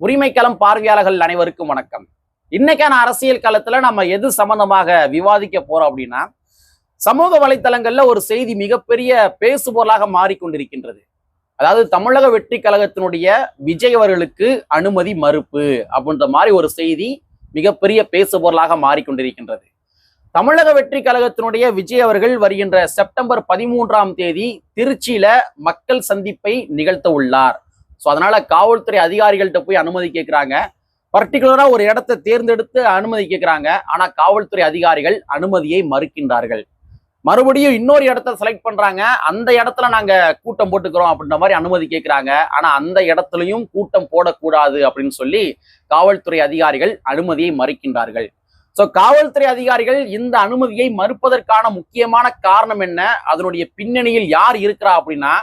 உரிமைக்களம் பார்வையாளர்கள் அனைவருக்கும் வணக்கம். இன்னைக்கான அரசியல் களத்துல நம்ம எது சம்பந்தமாக விவாதிக்க போறோம் அப்படின்னா சமூக வலைத்தளங்கள்ல ஒரு செய்தி மிகப்பெரிய பேசுபொருளாக மாறிக்கொண்டிருக்கின்றது. அதாவது தமிழக வெற்றி கழகத்தினுடைய விஜய் அவர்களுக்கு அனுமதி மறுப்பு அப்படின்ற மாதிரி ஒரு செய்தி மிகப்பெரிய பேசுபொருளாக மாறிக்கொண்டிருக்கின்றது. தமிழக வெற்றி கழகத்தினுடைய விஜய் அவர்கள் வருகின்ற செப்டம்பர் பதிமூன்றாம் தேதி திருச்சியில மக்கள் சந்திப்பை நிகழ்த்த உள்ளார். ஸோ அதனால காவல்துறை அதிகாரிகள்கிட்ட போய் அனுமதி கேட்குறாங்க பர்டிகுலராக ஒரு இடத்தை தேர்ந்தெடுத்து அனுமதி கேட்குறாங்க ஆனா காவல்துறை அதிகாரிகள் அனுமதியை மறுக்கின்றார்கள். மறுபடியும் இன்னொரு இடத்த செலக்ட் பண்றாங்க. அந்த இடத்துல நாங்க கூட்டம் போட்டுக்கிறோம் அப்படின்ற மாதிரி அனுமதி கேட்குறாங்க ஆனா அந்த இடத்துலயும் கூட்டம் போடக்கூடாது அப்படின்னு சொல்லி காவல்துறை அதிகாரிகள் அனுமதியை மறுக்கின்றார்கள். ஸோ காவல்துறை அதிகாரிகள் இந்த அனுமதியை மறுப்பதற்கான முக்கியமான காரணம் என்ன? அதனுடைய பின்னணியில் யார் இருக்கிறா அப்படின்னா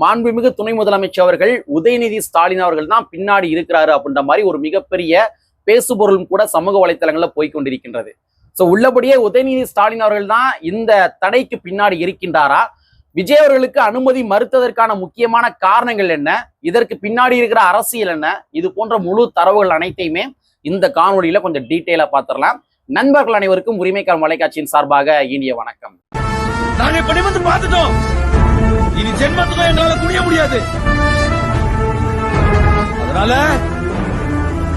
மாண்புமிகு துணை முதலமைச்சர் அவர்கள் உதயநிதி ஸ்டாலின் அவர்கள் தான் பின்னாடி இருக்கிறாரு அப்படின்ற மாதிரி ஒரு மிகப்பெரிய பேசுபொருளும் கூட சமூக வலைத்தளங்களில் போய்கொண்டிருக்கின்றது ஸோ உள்ளபடியே உதயநிதி ஸ்டாலின் அவர்கள் தான் இந்த தடைக்கு பின்னாடி இருக்கின்றாரா? விஜய் அவர்களுக்கு அனுமதி மறுத்ததற்கான முக்கியமான காரணங்கள் என்ன? இதற்கு பின்னாடி இருக்கிற அரசியல் என்ன? இது போன்ற முழு தரவுகள் அனைத்தையுமே இந்த காணொலியில கொஞ்சம் டீட்டெயிலா பாத்திரலாம். நண்பர்கள் அனைவருக்கும் உரிமைக்கான வலைக்காட்சியின் சார்பாக இனிய வணக்கம். நாங்க இப்ப பார்த்துட்டோம். இனி ஜென்மத்துக்கும் எங்களால குனிய முடியாது. அதனால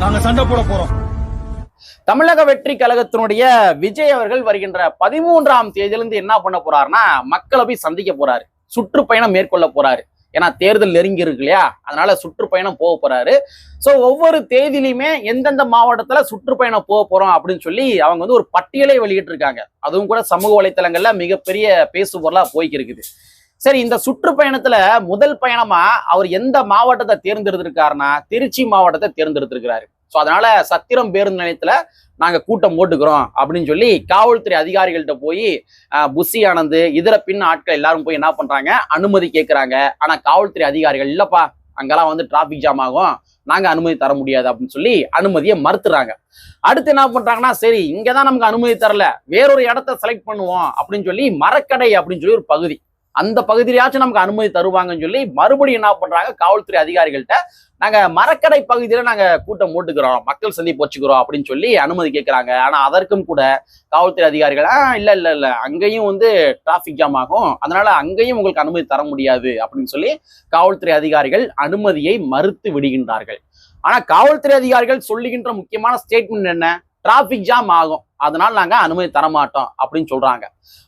நாங்க சண்டை போட போறோம். தமிழக வெற்றி கழகத்தினுடைய விஜய் அவர்கள் வருகின்ற பதிமூன்றாம் தேதியிலிருந்து என்ன பண்ண போறாருன்னா மக்களை போய் சந்திக்க போறாரு. சுற்றுப்பயணம் மேற்கொள்ள போறாரு. ஏன்னா தேர்தல் நெருங்கி இருக்கு இல்லையா? அதனால சுற்றுப்பயணம் போக போறாரு. ஸோ ஒவ்வொரு தேதியிலுமே எந்தெந்த மாவட்டத்துல சுற்றுப்பயணம் போக போறோம் அப்படின்னு சொல்லி அவங்க வந்து ஒரு பட்டியலை வெளியிட்டு இருக்காங்க அதுவும் கூட சமூக வலைத்தளங்கள்ல மிகப்பெரிய பேசுபொருளா போய்க்கு இருக்குது சரி இந்த சுற்றுப்பயணத்துல முதல் பயணமா அவர் எந்த மாவட்டத்தை தேர்ந்தெடுத்திருக்காருன்னா திருச்சி மாவட்டத்தை தேர்ந்தெடுத்திருக்கிறாரு. ஸோ அதனால சத்திரம் பேருந்து நிலையத்துல நாங்க கூட்டம் போட்டுக்கிறோம் அப்படின்னு சொல்லி காவல்துறை அதிகாரிகள்கிட்ட போய் அஹ், புஷி ஆனந்த் இதர பின் ஆட்கள் எல்லாரும் போய் என்ன பண்றாங்க அனுமதி கேட்கிறாங்க ஆனா காவல்துறை அதிகாரிகள் இல்லப்பா அங்கெல்லாம் வந்து டிராபிக் ஜாம் ஆகும். நாங்க அனுமதி தர முடியாது. அப்படின்னு சொல்லி அனுமதியை மறுத்துறாங்க. அடுத்து என்ன பண்றாங்கன்னா சரி இங்கதான் நமக்கு அனுமதி தரல. வேறொரு இடத்த செலக்ட் பண்ணுவோம். அப்படின்னு சொல்லி மரக்கடை அப்படின்னு சொல்லி ஒரு பகுதி. அந்த பகுதியிலாச்சும் நமக்கு அனுமதி தருவாங்கன்னு சொல்லி மறுபடியும் என்ன பண்றாங்க? காவல்துறை அதிகாரிகள்கிட்ட நாங்க மரக்கடை பகுதியில நாங்க கூட்டம் மூட்டுக்கிறோம் மக்கள் சந்திப்பு வச்சுக்கிறோம் அப்படின்னு சொல்லி அனுமதி கேட்கிறாங்க ஆனா அதற்கும் கூட காவல்துறை அதிகாரிகள் ஆ இல்ல இல்ல இல்ல. அங்கேயும் வந்து டிராபிக் ஜாம் ஆகும். அதனால அங்கேயும் உங்களுக்கு அனுமதி தர முடியாது. அப்படின்னு சொல்லி காவல்துறை அதிகாரிகள் அனுமதியை மறுத்து விடுகின்றார்கள். ஆனா காவல்துறை அதிகாரிகள் சொல்லுகின்ற முக்கியமான ஸ்டேட்மெண்ட் என்ன? டிராபிக் ஜாம் ஆகும். அதனால் நாங்க அனுமதி தர மாட்டோம் அப்படின்னு சொல்றாங்க.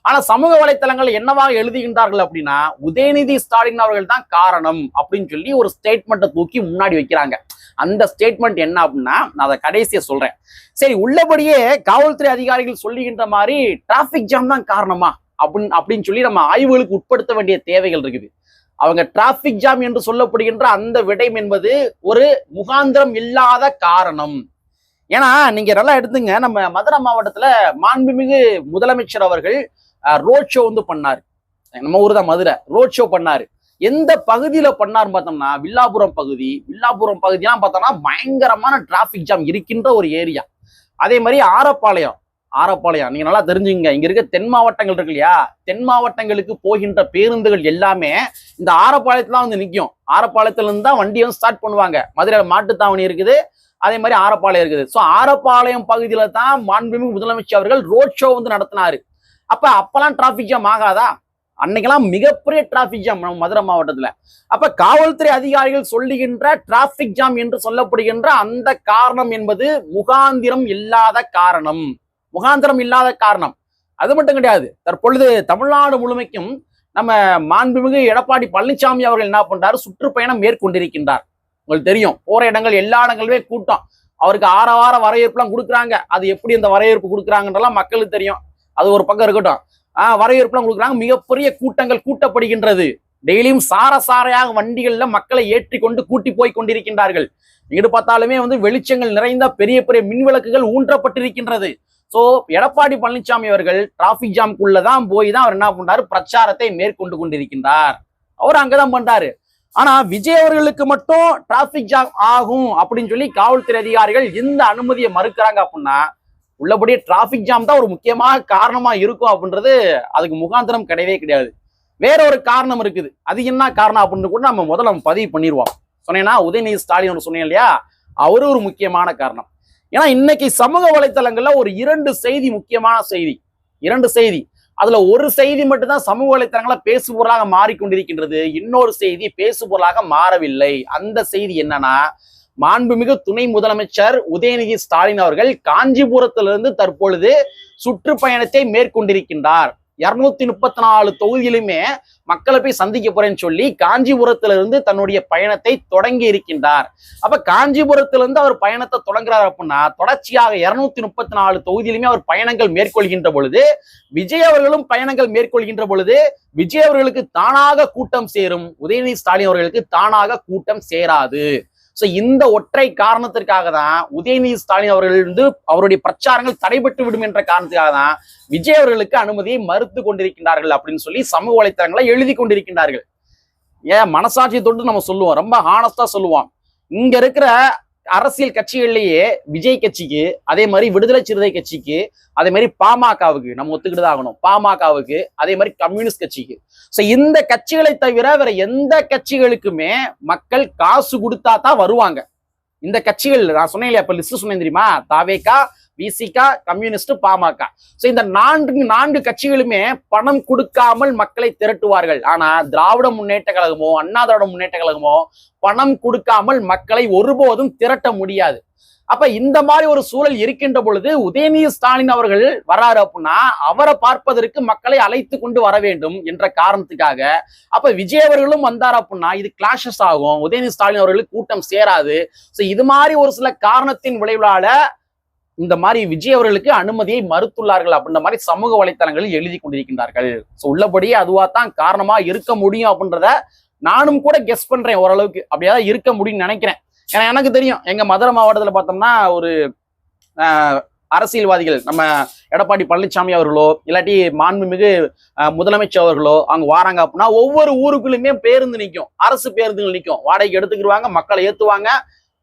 ஆனா சமூக வலைத்தளங்கள் என்னவாக எழுதுகின்றார்கள் அப்படின்னா உதயநிதி ஸ்டாலின் அவர்கள் தான் காரணம் அப்படின்னு சொல்லி ஒரு ஸ்டேட்மெண்ட்டை தூக்கி முன்னாடி வைக்கிறாங்க. அந்த ஸ்டேட்மெண்ட் என்ன அப்படின்னா நான் அதை கடைசியை சொல்றேன். சரி உள்ளபடியே காவல்துறை அதிகாரிகள் சொல்லுகின்ற மாதிரி டிராபிக் ஜாம் தான் காரணமா? அப்படின்னு அப்படின்னு சொல்லி நம்ம ஆய்வுகளுக்கு உட்படுத்த வேண்டிய தேவைகள் இருக்குது. அவங்க டிராபிக் ஜாம் என்று சொல்லப்படுகின்ற அந்த விடயம் என்பது ஒரு முகாந்திரம் இல்லாத காரணம். ஏன்னா நீங்க நல்லா எடுத்துங்க. நம்ம மதுரை மாவட்டத்துல மாண்புமிகு முதலமைச்சர் அவர்கள் ரோட் ஷோ வந்து பண்ணாரு. நம்ம ஊர் தான் மதுரை. ரோட் ஷோ பண்ணாரு. எந்த பகுதியில பண்ணார் பார்த்தோம்னா வில்லாபுரம் பகுதி வில்லாபுரம் பகுதியெல்லாம் பார்த்தோம்னா பயங்கரமான டிராபிக் ஜாம் இருக்கின்ற ஒரு ஏரியா அதே மாதிரி ஆரப்பாளையம். ஆரப்பாளையம். நீங்க நல்லா தெரிஞ்சுங்க இங்க இருக்க தென் மாவட்டங்கள் இருக்கு இல்லையா? தென் மாவட்டங்களுக்கு போகின்ற பேருந்துகள் எல்லாமே இந்த ஆரப்பாளையத்துல தான் வந்து நிற்கும் ஆரப்பாளையத்துல இருந்து தான் வண்டியை வந்து ஸ்டார்ட் பண்ணுவாங்க. மதுரையில மாட்டுத்தாவணி இருக்குது. அதே மாதிரி ஆரப்பாளையம் இருக்குது. ஸோ ஆரப்பாளையம் பகுதியில தான் மாண்புமிகு முதலமைச்சர் அவர்கள் ரோட் ஷோ வந்து நடத்தினாரு. அப்ப அப்பெல்லாம் டிராஃபிக் ஜாம் ஆகாதா? அன்னைக்கெல்லாம் மிகப்பெரிய டிராஃபிக் ஜாம் நம்ம மதுரை மாவட்டத்துல. அப்ப காவல்துறை அதிகாரிகள் சொல்லுகின்ற டிராஃபிக் ஜாம் என்று சொல்லப்படுகின்ற அந்த காரணம் என்பது முகாந்திரம் இல்லாத காரணம். முகாந்திரம் இல்லாத காரணம். அது மட்டும் கிடையாது. தற்பொழுது தமிழ்நாடு முழுமைக்கும் நம்ம மாண்புமிகு எடப்பாடி பழனிசாமி அவர்கள் என்ன பண்றாரு? சுற்றுப்பயணம் மேற்கொண்டிருக்கின்றார். உங்களுக்கு தெரியும். போற இடங்கள் எல்லா இடங்களுமே கூட்டம். அவருக்கு ஆற வார வரவேற்புலாம் கொடுக்குறாங்க. அது எப்படி அந்த வரவேற்பு கொடுக்குறாங்கன்றலாம் மக்களுக்கு தெரியும். அது ஒரு பக்கம் இருக்கட்டும். ஆஹ் வரவேற்புலாம் கொடுக்குறாங்க. மிகப்பெரிய கூட்டங்கள் கூட்டப்படுகின்றது. டெய்லியும் சார சாரையாக வண்டிகள்ல மக்களை ஏற்றி கொண்டு கூட்டி போய் கொண்டிருக்கின்றார்கள். இங்கிட்டு பார்த்தாலுமே வந்து வெளிச்சங்கள் நிறைந்த பெரிய பெரிய மின் விளக்குகள் ஊன்றப்பட்டிருக்கின்றது. ஸோ எடப்பாடி பழனிசாமி அவர்கள் டிராஃபிக் ஜாம்குள்ளதான் போய் தான் அவர் என்ன பண்றாரு? பிரச்சாரத்தை மேற்கொண்டு கொண்டிருக்கின்றார். அவர் அங்கதான் பண்றாரு. ஆனா விஜய் அவர்களுக்கு மட்டும் டிராபிக் ஜாம் ஆகும் அப்படின்னு சொல்லி காவல்துறை அதிகாரிகள் இந்த அனுமதியை மறுக்கிறாங்க அப்படின்னா உள்ளபடியே டிராபிக் ஜாம் தான் ஒரு முக்கியமான காரணமா இருக்கும் அப்படின்றது அதுக்கு முகாந்திரம் கிடையவே கிடையாது. வேற ஒரு காரணம் இருக்குது. அது என்ன காரணம் அப்படின்னு கூட நம்ம முதல்ல நம்ம பதிவு பண்ணிடுவோம். சொன்னேன்னா உதயநிதி ஸ்டாலின் சொன்னேன் இல்லையா? அவரு ஒரு முக்கியமான காரணம். ஏன்னா இன்னைக்கு சமூக வலைத்தளங்கள்ல ஒரு இரண்டு செய்தி முக்கியமான செய்தி. இரண்டு செய்தி. அதுல ஒரு செய்தி மட்டும்தான் சமூக வலைத்தளங்கள பேசுபொருளாக மாறிக்கொண்டிருக்கின்றது. இன்னொரு செய்தி பேசுபொருளாக மாறவில்லை. அந்த செய்தி என்னன்னா மாண்புமிகு துணை முதலமைச்சர் உதயநிதி ஸ்டாலின் அவர்கள் காஞ்சிபுரத்திலிருந்து தற்பொழுது சுற்றுப்பயணத்தை மேற்கொண்டிருக்கின்றார். இருநூத்தி முப்பத்தி நாலு தொகுதியிலுமே மக்களை போய் சந்திக்க போறேன்னு சொல்லி காஞ்சிபுரத்திலிருந்து தன்னுடைய பயணத்தை தொடங்கி இருக்கின்றார். அப்ப காஞ்சிபுரத்திலிருந்து அவர் பயணத்தை தொடங்குறார் அப்படின்னா தொடர்ச்சியாக இருநூத்தி முப்பத்தி நாலு தொகுதியிலுமே அவர் பயணங்கள் மேற்கொள்கின்ற பொழுது விஜய் அவர்களும் பயணங்கள் மேற்கொள்கின்ற பொழுது விஜய் அவர்களுக்கு தானாக கூட்டம் சேரும். உதயநிதி ஸ்டாலின் அவர்களுக்கு தானாக கூட்டம் சேராது. சோ இந்த ஒற்றை காரணத்திற்காக தான் உதயநிதி ஸ்டாலின் அவர்கள் வந்து அவருடைய பிரச்சாரங்கள் தடைபட்டு விடும் என்ற காரணத்துக்காக தான் விஜய் அவர்களுக்கு அனுமதியை மறுத்து கொண்டிருக்கின்றார்கள் அப்படின்னு சொல்லி சமூக வலைத்தளங்களை எழுதி கொண்டிருக்கின்றார்கள். ஏன்? மனசாட்சி தொட்டு நம்ம சொல்லுவோம். ரொம்ப ஹானஸ்டா சொல்லுவோம். இங்க இருக்கிற அரசியல் கட்சிகள்லயே விஜய் கட்சிக்கு அதே மாதிரி விடுதலை சிறுத்தை கட்சிக்கு அதே மாதிரி பாமகவுக்கு நம்ம ஒத்துக்கிட்டு தான் ஆகணும். பாமகவுக்கு அதே மாதிரி கம்யூனிஸ்ட் கட்சிக்கு. ஸோ இந்த கட்சிகளை தவிர வேற எந்த கட்சிகளுக்குமே மக்கள் காசு கொடுத்தா தான் வருவாங்க. இந்த கட்சிகள் நான் சொன்னேன் இல்லையா இப்ப லிஸ்ட் சொன்னேன் தெரியுமா? தாவேகா விசிகா கம்யூனிஸ்ட் பாமக. ஸோ இந்த நான்கு நான்கு கட்சிகளுமே பணம் கொடுக்காமல் மக்களை திரட்டுவார்கள். ஆனா திராவிட முன்னேற்ற கழகமோ அண்ணா திராவிட முன்னேற்ற கழகமோ பணம் கொடுக்காமல் மக்களை ஒருபோதும் திரட்ட முடியாது. அப்ப இந்த மாதிரி ஒரு சூழல் இருக்கின்ற பொழுது உதயநிதி ஸ்டாலின் அவர்கள் வராரு அப்படின்னா அவரை பார்ப்பதற்கு மக்களை அழைத்து கொண்டு வர வேண்டும் என்ற காரணத்துக்காக. அப்ப விஜய் அவர்களும் வந்தார் அப்படின்னா இது கிளாஷஸ் ஆகும். உதயநிதி ஸ்டாலின் அவர்களுக்கு கூட்டம் சேராது. ஸோ இது மாதிரி ஒரு சில காரணத்தின் விளைவுகளால இந்த மாதிரி விஜய் அவர்களுக்கு அனுமதியை மறுத்துள்ளார்கள் அப்படின்ற மாதிரி சமூக வலைத்தளங்களில் எழுதி கொண்டிருக்கின்றார்கள். ஸோ உள்ளபடியே அதுவா தான் காரணமா இருக்க முடியும் அப்படின்றத நானும் கூட கெஸ் பண்றேன் ஓரளவுக்கு. அப்படியாவது இருக்க முடியும்னு நினைக்கிறேன். ஏன்னா எனக்கு தெரியும் எங்க மதுரை மாவட்டத்தில் பார்த்தோம்னா ஒரு ஆஹ், அரசியல்வாதிகள் நம்ம எடப்பாடி பழனிசாமி அவர்களோ இல்லாட்டி மாண்புமிகு முதலமைச்சர் அவர்களோ அவங்க வாராங்க அப்படின்னா ஒவ்வொரு ஊருக்குள்ளுமே பேருந்து நிற்கும். அரசு பேருந்துகள் நிற்கும். வாடகைக்கு எடுத்துக்கிடுவாங்க மக்களை ஏற்றுவாங்க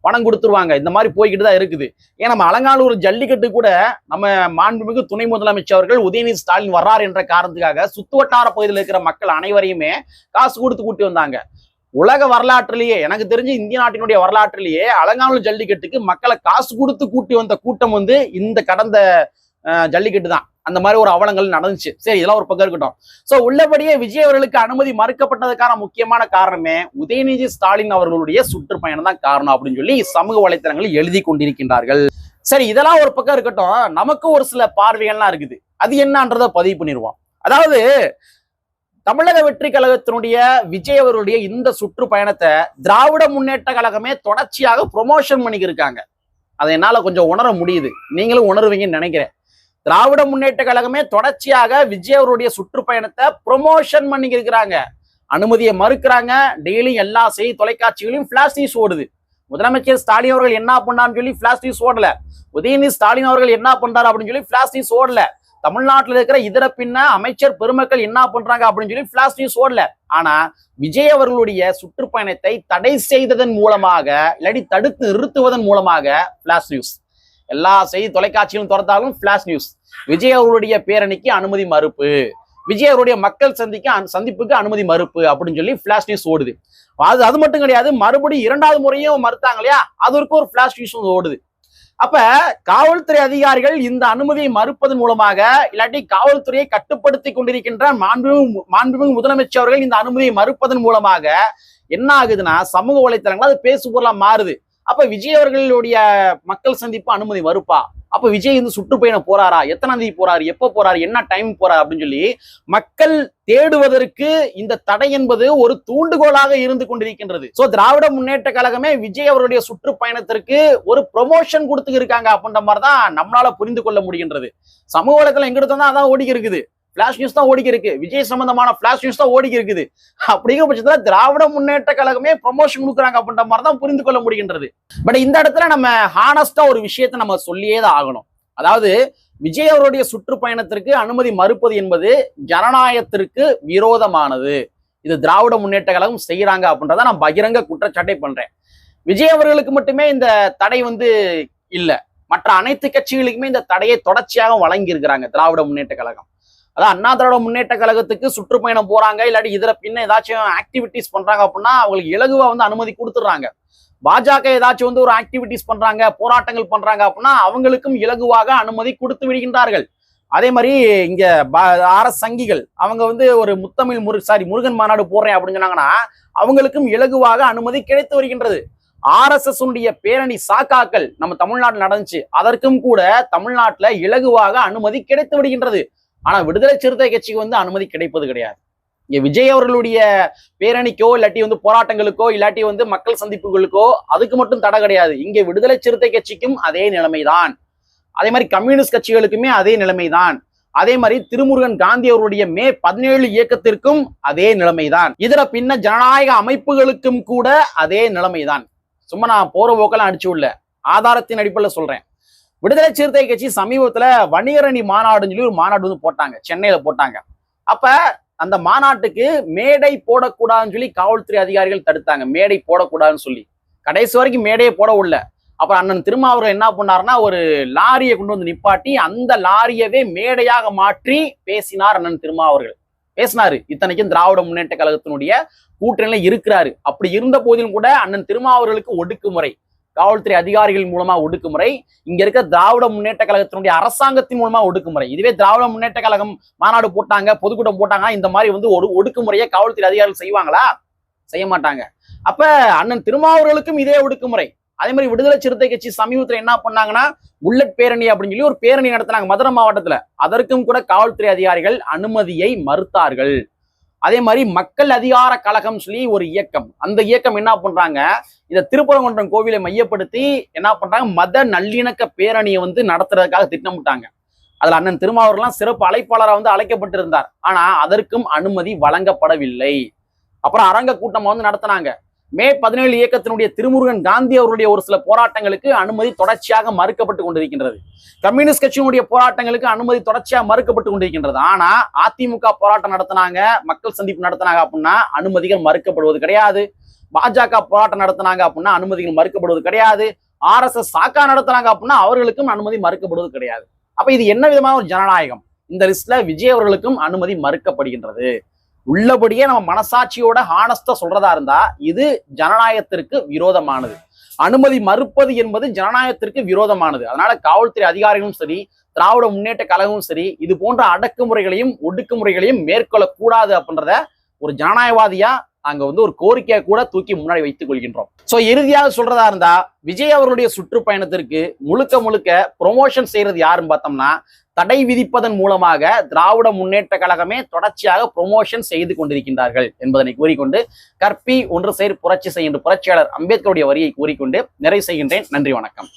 பணம் கொடுத்துருவாங்க. இந்த மாதிரி போய்கிட்டு தான் இருக்குது. ஏன் நம்ம அலங்காநல்லூர் ஜல்லிக்கட்டு கூட நம்ம மாண்புமிகு துணை முதலமைச்சர் அவர்கள் உதயநிதி ஸ்டாலின் வர்றார் என்ற காரணத்துக்காக சுத்துவட்டார பகுதியில் இருக்கிற மக்கள் அனைவரையுமே காசு கொடுத்து கூட்டி வந்தாங்க. உலக வரலாற்றிலேயே எனக்கு தெரிஞ்சு இந்திய நாட்டினுடைய வரலாற்றிலேயே அலங்காநல்லூர் ஜல்லிக்கட்டுக்கு மக்களை காசு கொடுத்து கூட்டி வந்த கூட்டம் வந்து இந்த கடந்த ஜல்லிக்கட்டு தான் அந்த மாதிரி ஒரு அவலங்கள் நடந்துச்சு. சரி இதெல்லாம் ஒரு பக்கம் இருக்கட்டும். சோ உள்ளபடியே விஜய் அவர்களுக்கு அனுமதி மறுக்கப்பட்டதுக்கான முக்கியமான காரணமே உதயநிதி ஸ்டாலின் அவர்களுடைய சுற்றுப்பயணம் தான் காரணம் அப்படின்னு சொல்லி சமூக வலைத்தளங்களில் எழுதி கொண்டிருக்கின்றார்கள். சரி இதெல்லாம் ஒரு பக்கம் இருக்கட்டும். நமக்கு ஒரு சில பார்வைகள்லாம் இருக்குது. அது என்னன்றத பதிவு பண்ணிடுவோம். அதாவது தமிழக வெற்றி கழகத்தினுடைய விஜய் அவர்களுடைய இந்த சுற்றுப்பயணத்தை திராவிட முன்னேற்ற கழகமே தொடர்ச்சியாக ப்ரொமோஷன் பண்ணிக்கிருக்காங்க. அதை என்னால கொஞ்சம் உணர முடியுது. நீங்களும் உணர்வீங்கன்னு நினைக்கிறேன். திராவிட முன்னேற்ற கழகமே தொடர்ச்சியாக விஜய் அவருடைய சுற்றுப்பயணத்தை ப்ரொமோஷன் பண்ணிக்கிருக்கிறாங்க. அனுமதியை மறுக்கிறாங்க. டெய்லி எல்லா செய்தி தொலைக்காட்சிகளையும் பிளாஷ் நியூஸ் ஓடுது. முதலமைச்சர் ஸ்டாலின் அவர்கள் என்ன பண்ணான்னு சொல்லி பிளாஷ் நியூஸ் ஓடல. உதயநிதி ஸ்டாலின் அவர்கள் என்ன பண்றாரு அப்படின்னு சொல்லி பிளாஷ் நியூஸ் ஓடல. தமிழ்நாட்டில் இருக்கிற இதர பின்ன அமைச்சர் பெருமக்கள் என்ன பண்றாங்க அப்படின்னு சொல்லி பிளாஷ் நியூஸ் ஓடல. ஆனா விஜய் அவர்களுடைய சுற்றுப்பயணத்தை தடை செய்ததன் மூலமாக இல்லாடி தடுத்து நிறுத்துவதன் மூலமாக பிளாஷ் நியூஸ் எல்லா செய்தி தொலைக்காட்சியிலும் திறந்தாலும் பிளாஷ் நியூஸ் விஜய் அவர்களுடைய பேரணிக்கு அனுமதி மறுப்பு. விஜய் அவருடைய மக்கள் சந்திக்க சந்திப்புக்கு அனுமதி மறுப்பு அப்படின்னு சொல்லி பிளாஷ் நியூஸ் ஓடுது. அது அது மட்டும் கிடையாது மறுபடியும் இரண்டாவது முறையும் மறுத்தாங்க இல்லையா? அதற்கு ஒரு பிளாஷ் நியூஸ் ஓடுது. அப்ப காவல்துறை அதிகாரிகள் இந்த அனுமதியை மறுப்பதன் மூலமாக இல்லாட்டி காவல்துறையை கட்டுப்படுத்தி கொண்டிருக்கின்ற மாண்புமிகு மாண்புமிகு முதலமைச்சர் அவர்கள் இந்த அனுமதியை மறுப்பதன் மூலமாக என்ன ஆகுதுன்னா சமூக வலைத்தளங்கள் அது பேசுபொருளா மாறுது. அப்ப விஜய் அவர்களுடைய மக்கள் சந்திப்பு அனுமதி மறுப்பா? அப்ப விஜய் வந்து சுற்றுப்பயணம் போறாரா? எத்தனாம் தேதி போறாரு? எப்ப போறாரு? என்ன டைம் போறாரு? அப்படின்னு சொல்லி மக்கள் தேடுவதற்கு இந்த தடை என்பது ஒரு தூண்டுகோலாக இருந்து கொண்டிருக்கின்றது. சோ திராவிட முன்னேற்ற கழகமே விஜய் அவருடைய சுற்றுப்பயணத்திற்கு ஒரு ப்ரொமோஷன் கொடுத்து இருக்காங்க அப்படின்ற மாதிரி தான் நம்மளால புரிந்து கொள்ள முடிகின்றது. சமூக வலைத்தளம் எங்கிட்ட தான் அதான் ஓடி இருக்குது பிளாஷ் நியூஸ் தான் ஓடிக்கி இருக்கு விஜய் சம்பந்தமான பிளாஷ் நியூஸ் தான் ஓடிக்கி இருக்குது அப்படிங்கிற பட்சத்துல திராவிட முன்னேற்ற கழகமே ப்ரொமோஷன் கொடுக்குறாங்க அப்படின்ற மாதிரி தான் புரிந்து கொள்ள முடிகின்றது. பட் இந்த இடத்துல நம்ம ஹானஸ்டா ஒரு விஷயத்தை நம்ம சொல்லியே தான் ஆகணும். அதாவது விஜய் அவருடைய சுற்றுப்பயணத்திற்கு அனுமதி மறுப்பது என்பது ஜனநாயகத்திற்கு விரோதமானது. இது திராவிட முன்னேற்ற கழகம் செய்யறாங்க அப்படின்றத நான் பகிரங்க குற்றச்சாட்டை பண்றேன். விஜய் அவர்களுக்கு மட்டுமே இந்த தடை வந்து இல்ல. மற்ற அனைத்து கட்சிகளுக்குமே இந்த தடையை தொடர்ச்சியாக வழங்கியிருக்கிறாங்க திராவிட முன்னேற்ற கழகம். அதான் அண்ணா திராவிட முன்னேற்ற கழகத்துக்கு சுற்றுப்பயணம் போறாங்க இல்லாட்டி இதுல பின்ன ஏதாச்சும் ஆக்டிவிட்டிஸ் பண்றாங்க அப்படின்னா அவங்களுக்கு இலகுவா வந்து அனுமதி கொடுத்துட்றாங்க. பாஜக ஏதாச்சும் வந்து ஒரு ஆக்டிவிட்டிஸ் பண்றாங்க போராட்டங்கள் பண்றாங்க அப்படின்னா அவங்களுக்கும் இலகுவாக அனுமதி கொடுத்து விடுகின்றார்கள். அதே மாதிரி இங்க ஆர்எஸ் சங்கிகள் அவங்க வந்து ஒரு முத்தமிழ் முரு சாரி முருகன் மாநாடு போடுறேன் அப்படின்னு சொன்னாங்கன்னா அவங்களுக்கும் இலகுவாக அனுமதி கிடைத்து வருகின்றது. ஆர்எஸ்எஸ் உடைய பேரணி சாக்காக்கள் நம்ம தமிழ்நாட்டில் நடந்துச்சு அதற்கும் கூட தமிழ்நாட்டில் இலகுவாக அனுமதி கிடைத்து விடுகின்றது. ஆனா விடுதலை சிறுத்தை கட்சிக்கு வந்து அனுமதி கிடைப்பது கிடையாது. இங்க விஜய் அவர்களுடைய பேரணிக்கோ இல்லாட்டி வந்து போராட்டங்களுக்கோ இல்லாட்டி வந்து மக்கள் சந்திப்புகளுக்கோ அதுக்கு மட்டும் தடை கிடையாது. இங்க விடுதலை சிறுத்தை கட்சிக்கும் அதே நிலைமைதான். அதே மாதிரி கம்யூனிஸ்ட் கட்சிகளுக்குமே அதே நிலைமைதான். அதே மாதிரி திருமுருகன் காந்தி அவருடைய மே பதினேழு இயக்கத்திற்கும் அதே நிலைமைதான். இதர பின்ன ஜனநாயக அமைப்புகளுக்கும் கூட அதே நிலைமைதான். சும்மா நான் போற போக்கெல்லாம் அடிச்சு உள்ள ஆதாரத்தின் அடிப்படையில் சொல்றேன். விடுதலை சிறுத்தை கட்சி சமீபத்துல வணிகரணி மாநாடுன்னு சொல்லி ஒரு மாநாடு வந்து போட்டாங்க. சென்னையில போட்டாங்க. அப்ப அந்த மாநாட்டுக்கு மேடை போடக்கூடாதுன்னு சொல்லி காவல்துறை அதிகாரிகள் தடுத்தாங்க. மேடை போடக்கூடாதுன்னு சொல்லி. கடைசி வரைக்கும் மேடையை போட உள்ள அப்புறம் அண்ணன் திருமாவர்கள் என்ன பண்ணாருன்னா ஒரு லாரியை கொண்டு வந்து நிப்பாட்டி அந்த லாரியவே மேடையாக மாற்றி பேசினார் அண்ணன் திருமாவர்கள் பேசினாரு. இத்தனைக்கும் திராவிட முன்னேற்ற கழகத்தினுடைய கூட்டணியில இருக்கிறாரு. அப்படி இருந்த போதிலும் கூட அண்ணன் திருமாவர்களுக்கு ஒடுக்குமுறை. காவல்துறை அதிகாரிகள் மூலமா ஒடுக்குமுறை இங்க இருக்க திராவிட முன்னேற்ற கழகத்தினுடைய அரசாங்கத்தின் மூலமா ஒடுக்குமுறை. இதுவே திராவிட முன்னேற்ற கழகம் மாநாடு போட்டாங்க பொதுக்கூட்டம் போட்டாங்கன்னா இந்த மாதிரி வந்து ஒரு ஒடுக்குமுறையை காவல்துறை அதிகாரிகள் செய்வாங்களா? செய்ய மாட்டாங்க. அப்ப அண்ணன் திருமாவூர்களுக்கும் இதே ஒடுக்குமுறை. அதே மாதிரி விடுதலை சிறுத்தை கட்சி சமீபத்தில் என்ன பண்ணாங்கன்னா புல்லட் பேரணி அப்படின்னு சொல்லி ஒரு பேரணி நடத்தினாங்க மதுரை மாவட்டத்துல. அதற்கும் கூட காவல்துறை அதிகாரிகள் அனுமதியை மறுத்தார்கள். அதே மாதிரி மக்கள் அதிகார கழகம் சொல்லி ஒரு இயக்கம். அந்த இயக்கம் என்ன பண்றாங்க? இந்த திருப்பரங்குன்றம் கோவிலை மையப்படுத்தி என்ன பண்றாங்க? மத நல்லிணக்க பேரணியை வந்து நடத்துறதுக்காக திட்டமிட்டாங்க. அதுல அண்ணன் திருமாவூர்லாம் சிறப்பு அழைப்பாளராக வந்து அழைக்கப்பட்டிருந்தார். ஆனா அதற்கும் அனுமதி வழங்கப்படவில்லை. அப்புறம் அரங்க கூட்டம் வந்து நடத்தினாங்க. மே பதினேழு இயக்கத்தினுடைய திருமுருகன் காந்தி அவருடைய ஒரு சில போராட்டங்களுக்கு அனுமதி தொடர்ச்சியாக மறுக்கப்பட்டு கொண்டிருக்கின்றது. கம்யூனிஸ்ட் கட்சியினுடைய போராட்டங்களுக்கு அனுமதி தொடர்ச்சியாக மறுக்கப்பட்டு கொண்டிருக்கின்றது. ஆனா அதிமுக போராட்டம் நடத்தினாங்க மக்கள் சந்திப்பு நடத்தினாங்க அப்படின்னா அனுமதிகள் மறுக்கப்படுவது கிடையாது. பாஜக போராட்டம் நடத்தினாங்க அப்படின்னா அனுமதிகள் மறுக்கப்படுவது கிடையாது. ஆர்எஸ்எஸ் சாக்கா நடத்துனாங்க அப்படின்னா அவர்களுக்கும் அனுமதி மறுக்கப்படுவது கிடையாது. அப்ப இது என்ன விதமான ஒரு ஜனநாயகம்? இந்த லிஸ்ட்ல விஜய் அவர்களுக்கும் அனுமதி மறுக்கப்படுகின்றது. உள்ளபடியே நம்ம மனசாட்சியோட ஹானஸ்டா சொல்றதா இருந்தா இது ஜனநாயகத்திற்கு விரோதமானது. அனுமதி மறுப்பது என்பது ஜனநாயகத்திற்கு விரோதமானது. அதனால காவல்துறை அதிகாரிகளும் சரி திராவிட முன்னேற்ற கழகமும் சரி இது போன்ற அடக்குமுறைகளையும் ஒடுக்குமுறைகளையும் மேற்கொள்ளக்கூடாது அப்படின்றத ஒரு ஜனநாயகவாதியா அங்க வந்து ஒரு கோரிக்கையை கூட தூக்கி முன்னாடி வைத்துக் கொள்கின்றோம். சோ இறுதியாக சொல்றதா இருந்தா விஜய் அவர்களுடைய சுற்றுப்பயணத்திற்கு முழுக்க முழுக்க ப்ரொமோஷன் செய்யறது யாருன்னு பார்த்தோம்னா தடை விதிப்பதன் மூலமாக திராவிட முன்னேற்ற கழகமே தொடர்ச்சியாக ப்ரொமோஷன் செய்து கொண்டிருக்கின்றார்கள் என்பதனை கூறிக்கொண்டு கற்பி ஒன்று சேர் புரட்சி செய்கின்ற புரட்சியாளர் அம்பேத்கருடைய வரியை கூறிக்கொண்டு நிறைவு செய்கின்றேன். நன்றி வணக்கம்.